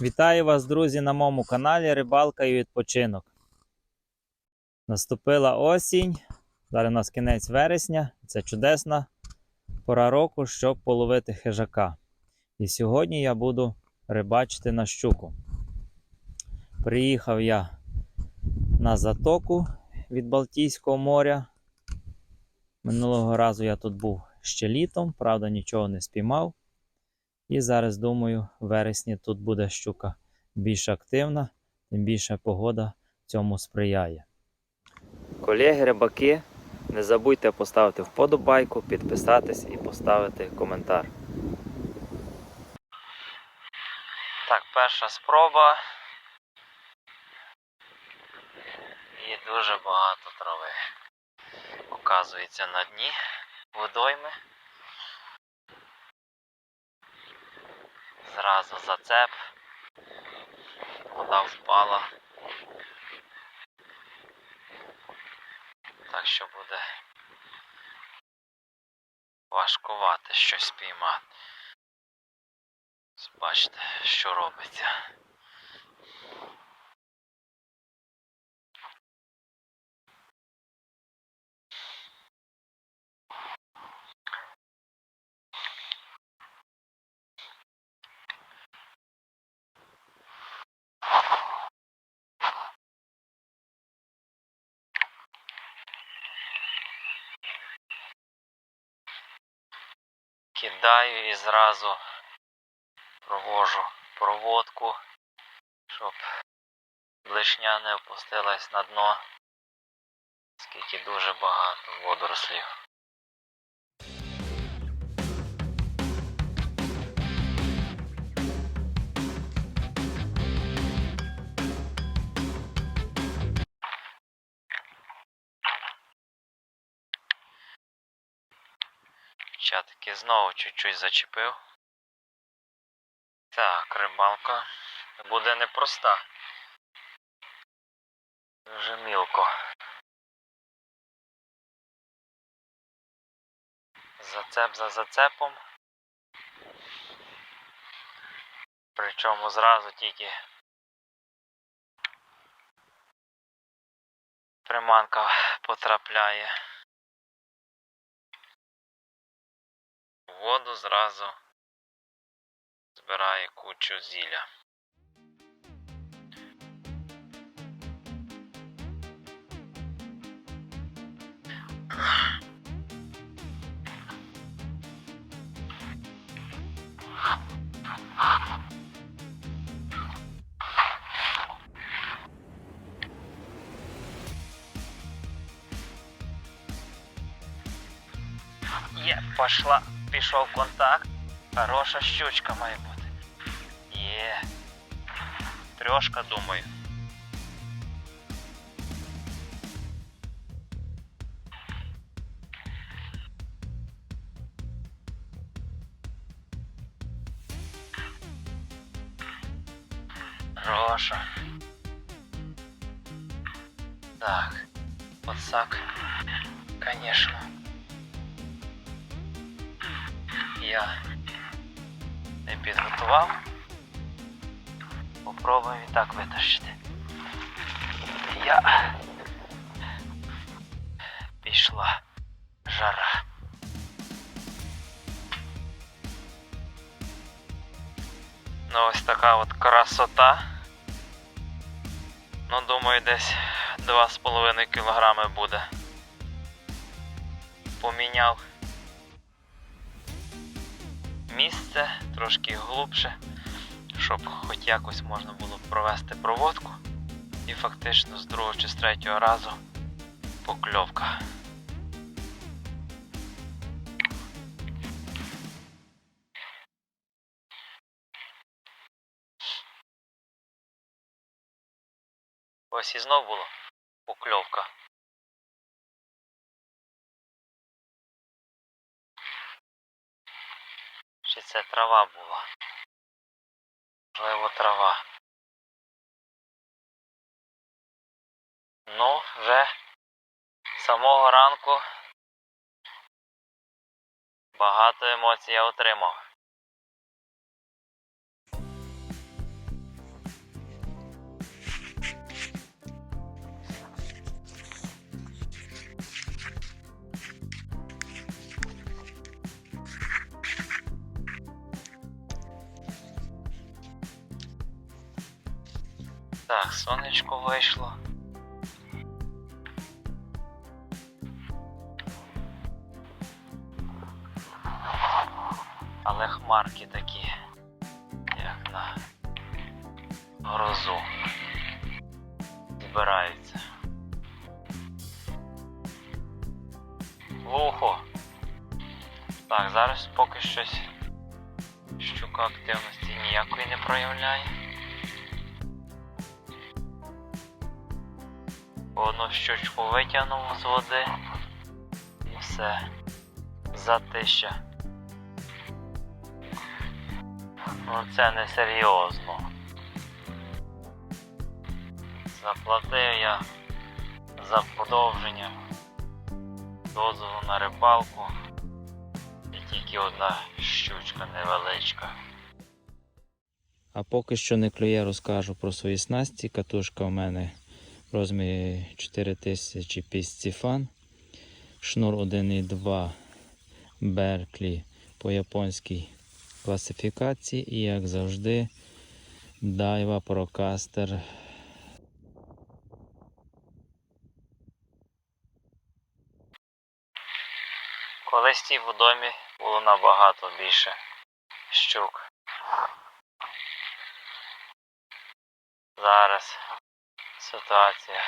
Вітаю вас, друзі, на моєму каналі Рибалка і відпочинок. Наступила осінь. Зараз у нас кінець вересня. Це чудесна пора року, щоб половити хижака. І сьогодні я буду рибачити на щуку. Приїхав я на затоку від Балтійського моря. Минулого разу я тут був ще літом, правда, нічого не спіймав. І зараз думаю, в вересні тут буде щука більш активна, тим більше погода цьому сприяє. Колеги, рибаки, не забудьте поставити вподобайку, підписатись і поставити коментар. Так, перша спроба. І дуже багато трави. Оказується на дні водойми. Зразу зацеп. Вода впала. Так що буде важкувати щось піймати. Бачите, що робиться. Кидаю і зразу провожу проводку, щоб блишня не опустилась на дно, скільки дуже багато водорослів. Чатки знову чуть-чуть зачепив. Так, рибалка буде непроста. Дуже мілко. Зацеп за зацепом. Причому зразу тільки приманка потрапляє. Воду зразу збирає кучу зілля. Пошла, пішов контакт. Хороша щучка має бути. Є. Трьошка, думаю. Хороша. Так. Подсак. Конечно. Я не підготував. Попробуємо і так витащити. Я пішла жара. Ну ось така от красота. Ну, думаю, десь 2,5 кілограми буде. Поміняв місце трошки глубше, щоб хоч якось можна було провести проводку. І фактично з другого чи з третього разу покльовка. Ось і знов було покльовка. Це трава була? Можливо, трава. Ну, вже з самого ранку багато емоцій я отримав. Так, сонечко вийшло. Але хмарки такі, як на грозу. Збираються. Глухо. Так, зараз поки щось щука активності ніякої не проявляє. Одну щучку витягнув з води і все. Затища. Ну це не серйозно. Заплатив я за продовження дозволу на рибалку. І тільки одна щучка невеличка. А поки що не клює, розкажу про свої снасті. Катушка у мене в розмірі 4000 Пістіфан. Шнур 1,2 Берклі по японській класифікації. І як завжди, Daiwa Procaster Колись в цій водомі було набагато більше щук. Зараз ситуація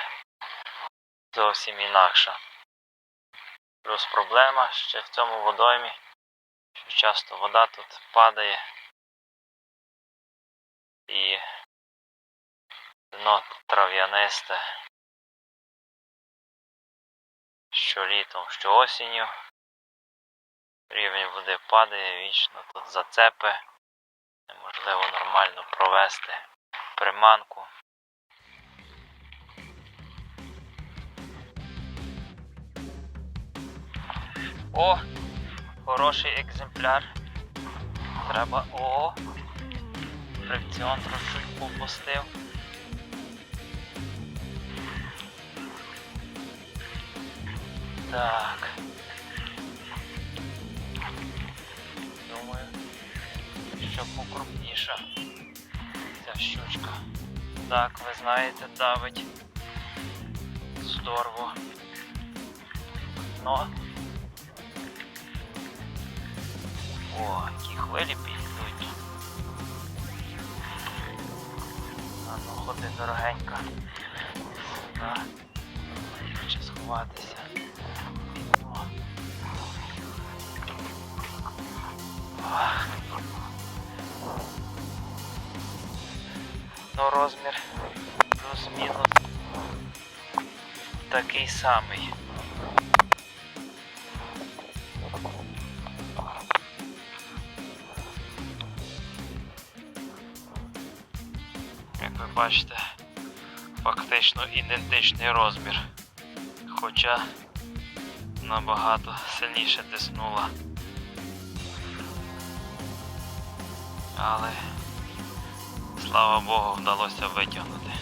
зовсім інакша. Плюс проблема ще в цьому водоймі, що часто вода тут падає і дно трав'янисте. Що літом, що осінню. Рівень води падає, вічно тут зацепи. Неможливо нормально провести приманку. О! Хороший екземпляр. Треба. О! Фрикціон трошки попустив. Так. Думаю, що покрупніша ця щучка. Так, ви знаєте, давить здорово. Но. О, які хвилі підуть. А ну ходи дорогенька. Сюди. Хоче сховатися. О. Ну, розмір плюс-мінус такий самий. Ви бачите, фактично ідентичний розмір. Хоча набагато сильніше тиснула. Але слава Богу вдалося витягнути.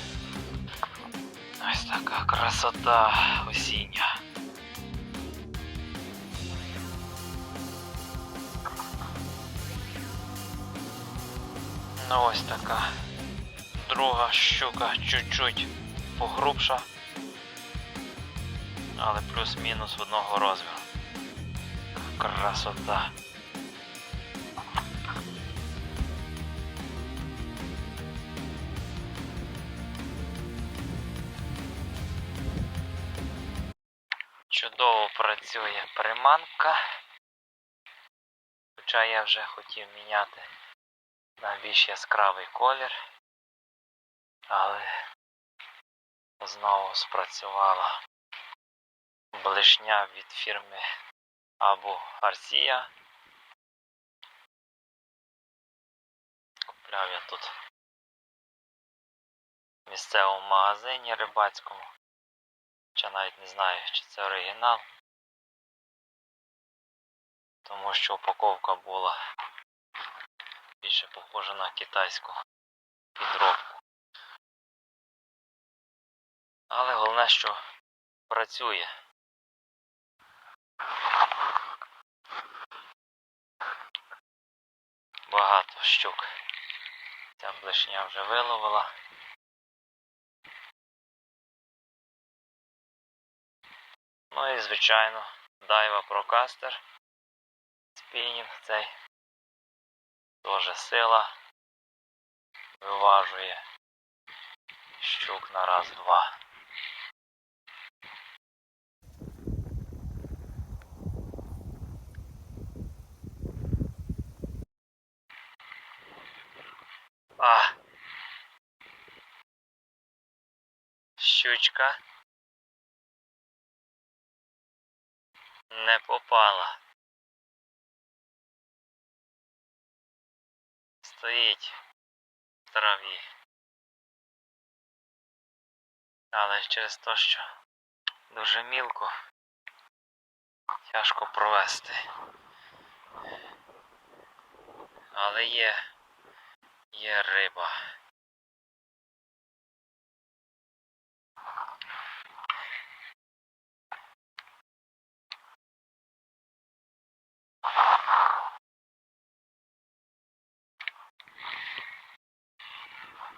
Ось така красота осіння. Ну ось така. Друга щука чуть-чуть погрубша, але плюс-мінус одного розміру. Красота. Чудово працює приманка. Хоча я вже хотів міняти на більш яскравий колір, але знову спрацювала блишня від фірми Абу Гарсія. Купляв я тут в місцевому магазині рибацькому. Хоча навіть не знаю, чи це оригінал. Тому що упаковка була більше похожа на китайську підробку. Але головне, що працює. Багато щук. Ця блешня вже виловила. Ну і звичайно дайва прокастер. Спінінг цей. теж сила виважує щук на раз-два. А. Щучка. Не попала. Стоїть в траві. Але через те, що дуже мілко, тяжко провести. Але є, є риба.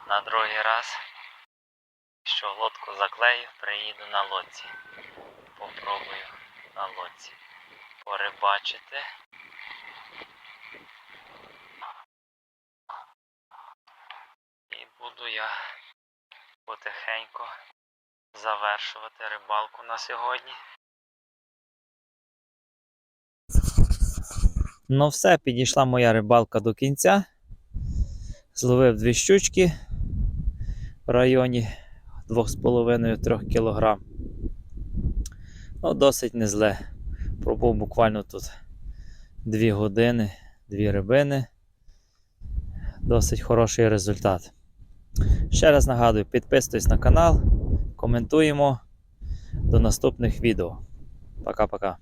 На другий раз, що лодку заклею, приїду на лодці. Попробую на лодці порибачити. І буду я потихеньку завершувати рибалку на сьогодні. Ну все, підійшла моя рибалка до кінця. Зловив дві щучки в районі 2,5-3 кг. Ну, досить не зле. Пробув буквально тут 2 години, дві рибини. Досить хороший результат. Ще раз нагадую, підписуйтесь на канал, коментуємо. До наступних відео. Пока-пока.